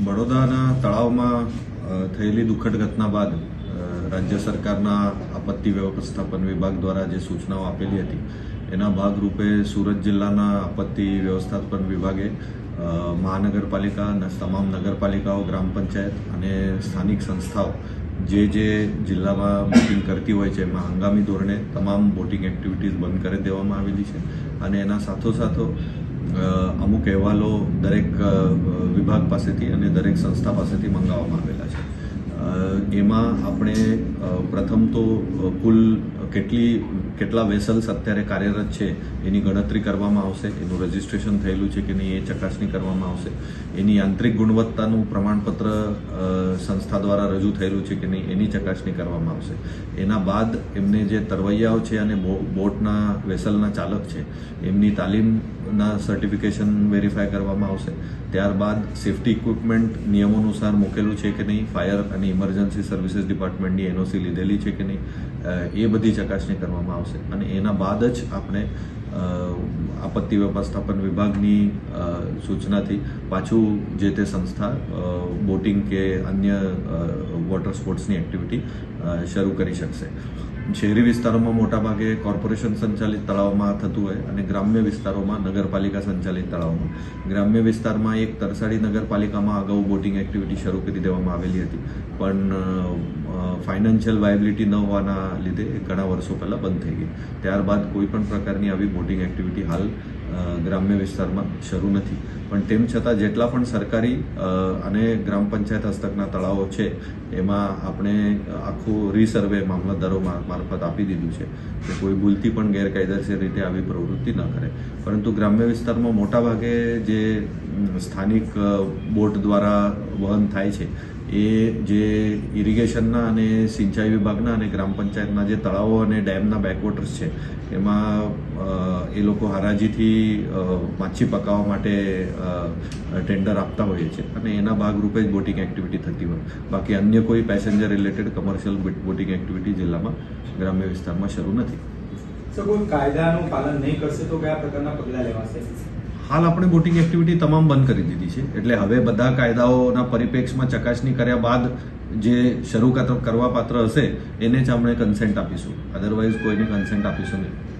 બરોડાના તળાવમાં થયેલી દુઃખદ ઘટના બાદ રાજ્ય સરકારના આપત્તિ વ્યવસ્થાપન વિભાગ દ્વારા જે સૂચનાઓ આપેલી હતી, એના ભાગરૂપે સુરત જિલ્લાના આપત્તિ વ્યવસ્થાપન વિભાગે મહાનગરપાલિકા તમામ નગરપાલિકાઓ, ગ્રામ પંચાયત અને સ્થાનિક સંસ્થાઓ જે જે જિલ્લામાં બોટિંગ કરતી હોય છે, એમાં હંગામી ધોરણે તમામ બોટિંગ એક્ટિવિટીઝ બંધ કરી દેવામાં આવેલી છે. અને એના સાથોસાથો અમુક અહેવાલો દરેક વિભાગ પાસેથી અને દરેક સંસ્થા પાસેથી મંગાવવામાં આવેલા છે. એમાં આપણે પ્રથમ તો કુલ કેટલી, કેટલા વેસલ્સ અત્યારે કાર્યરત છે, એની ગણતરી કરવામાં આવશે, એનું રજિસ્ટ્રેશન થયેલું છે કે નહીં એ ચકાસણી કરવામાં આવશે. એની આંતરિક ગુણવત્તાનું પ્રમાણપત્ર સંસ્થા દ્વારા રજૂ થયેલું છે કે નહીં એની ચકાસણી કરવામાં આવશે. એના બાદ એમને જે તરવૈયાઓ છે અને બોટના, વેસલના ચાલક છે, એમની તાલીમના સર્ટિફિકેશન વેરીફાઈ કરવામાં આવશે. ત્યારબાદ સેફટી ઇક્વિપમેન્ટ નિયમો અનુસાર મૂકેલું છે કે નહીં? ફાયર અને ઇમરજન્સી સર્વિસીસ ડિપાર્ટમેન્ટની એનઓસી લીધેલી છે કે નહીં? એ બધી ચકાસણી કરવામાં આવશે. અને એના બાદ જ આપણે આપત્તિ વ્યવસ્થાપન વિભાગની સૂચનાથી પાછું જે તે સંસ્થા બોટિંગ કે અન્ય વોટર સ્પોર્ટ્સની એક્ટિવિટી શરૂ કરી શકશે. શહેરી વિસ્તારોમાં મોટાભાગે કોર્પોરેશન સંચાલિત તળાવમાં થતું હોય અને ગ્રામ્ય વિસ્તારોમાં નગરપાલિકા સંચાલિત તળાવમાં. ગ્રામ્ય વિસ્તારમાં એક તરસાડી નગરપાલિકામાં અગાઉ બોટિંગ એક્ટિવિટી શરૂ કરી દેવામાં આવેલી હતી. પણ ફાઇનાન્શિયલ વાયબિલિટી ન હોવાના લીધે ઘણા વર્ષો પહેલાં બંધ થઈ ગઈ. ત્યારબાદ કોઈ પણ પ્રકારની આવી બોટિંગ એક્ટિવિટી હાલ ગ્રામ્ય વિસ્તારમાં શરૂ નથી. પણ તેમ છતાં જેટલા પણ સરકારી અને ગ્રામ પંચાયત હસ્તકના તળાવો છે, એમાં આપણે આખું રીસર્વે મામલતદારો મારફત આપી દીધું છે કે કોઈ ભૂલથી પણ ગેરકાયદેસર રીતે આવી પ્રવૃત્તિ ન કરે. પરંતુ ગ્રામ્ય વિસ્તારમાં મોટાભાગે જે સ્થાનિક બોટ દ્વારા વહન થાય છે એ જે ઇરિગેશનના અને સિંચાઈ વિભાગના અને ગ્રામ પંચાયતના જે તળાવો અને ડેમના બેકવોટર્સ છે, એમાં એ લોકો હરાજીથી માછી પકાવવા માટે ટેન્ડર આપતા હોઈએ છે. અને એના ભાગરૂપે જ બોટિંગ એક્ટિવિટી થતી હોય. બાકી અન્ય કોઈ passenger related commercial boating activity જિલ્લામાં, ગ્રામ્ય વિસ્તારમાં શરૂ નથી. કોઈ કાયદાનું પાલન નહીં કરશે તો કયા પ્રકારના પગલાં લેવાશે? હાલ આપણે બોટિંગ એક્ટિવિટી તમામ બંધ કરી દીધી છે. એટલે હવે બધા કાયદાઓના પરિપ્રેક્ષમાં ચકાસણી કર્યા બાદ જે શરૂ કર- કરવા પાત્ર હશે, એને જ આપણે કન્સેન્ટ આપીશું. અધરવાઇઝ કોઈને કન્સેન્ટ આપીશું નહીં.